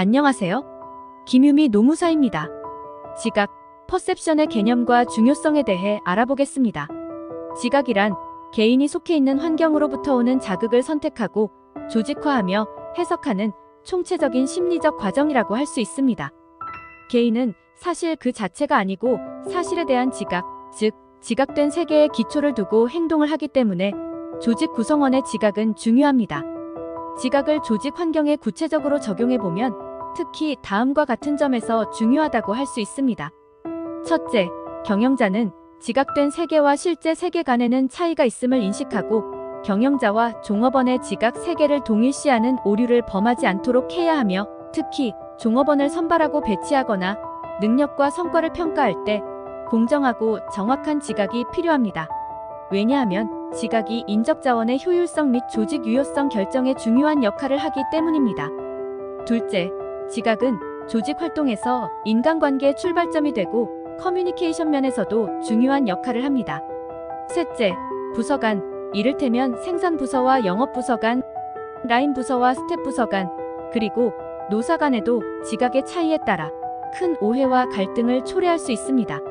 안녕하세요. 김유미 노무사입니다. 지각, 퍼셉션의 개념과 중요성에 대해 알아보겠습니다. 지각이란 개인이 속해 있는 환경으로부터 오는 자극을 선택하고 조직화하며 해석하는 총체적인 심리적 과정이라고 할 수 있습니다. 개인은 사실 그 자체가 아니고 사실에 대한 지각, 즉, 지각된 세계에 기초를 두고 행동을 하기 때문에 조직 구성원의 지각은 중요합니다. 지각을 조직 환경에 구체적으로 적용해 보면 특히 다음과 같은 점에서 중요하다고 할 수 있습니다. 첫째, 경영자는 지각된 세계와 실제 세계 간에는 차이가 있음을 인식하고 경영자와 종업원의 지각 세계를 동일시하는 오류를 범하지 않도록 해야 하며 특히 종업원을 선발하고 배치하거나 능력과 성과를 평가할 때 공정하고 정확한 지각이 필요합니다. 왜냐하면 지각이 인적 자원의 효율성 및 조직 유효성 결정에 중요한 역할을 하기 때문입니다. 둘째, 지각은 조직 활동에서 인간관계의 출발점이 되고 커뮤니케이션 면에서도 중요한 역할을 합니다. 셋째, 부서 간, 이를테면 생산 부서와 영업 부서 간, 라인 부서와 스텝 부서 간, 그리고 노사 간에도 지각의 차이에 따라 큰 오해와 갈등을 초래할 수 있습니다.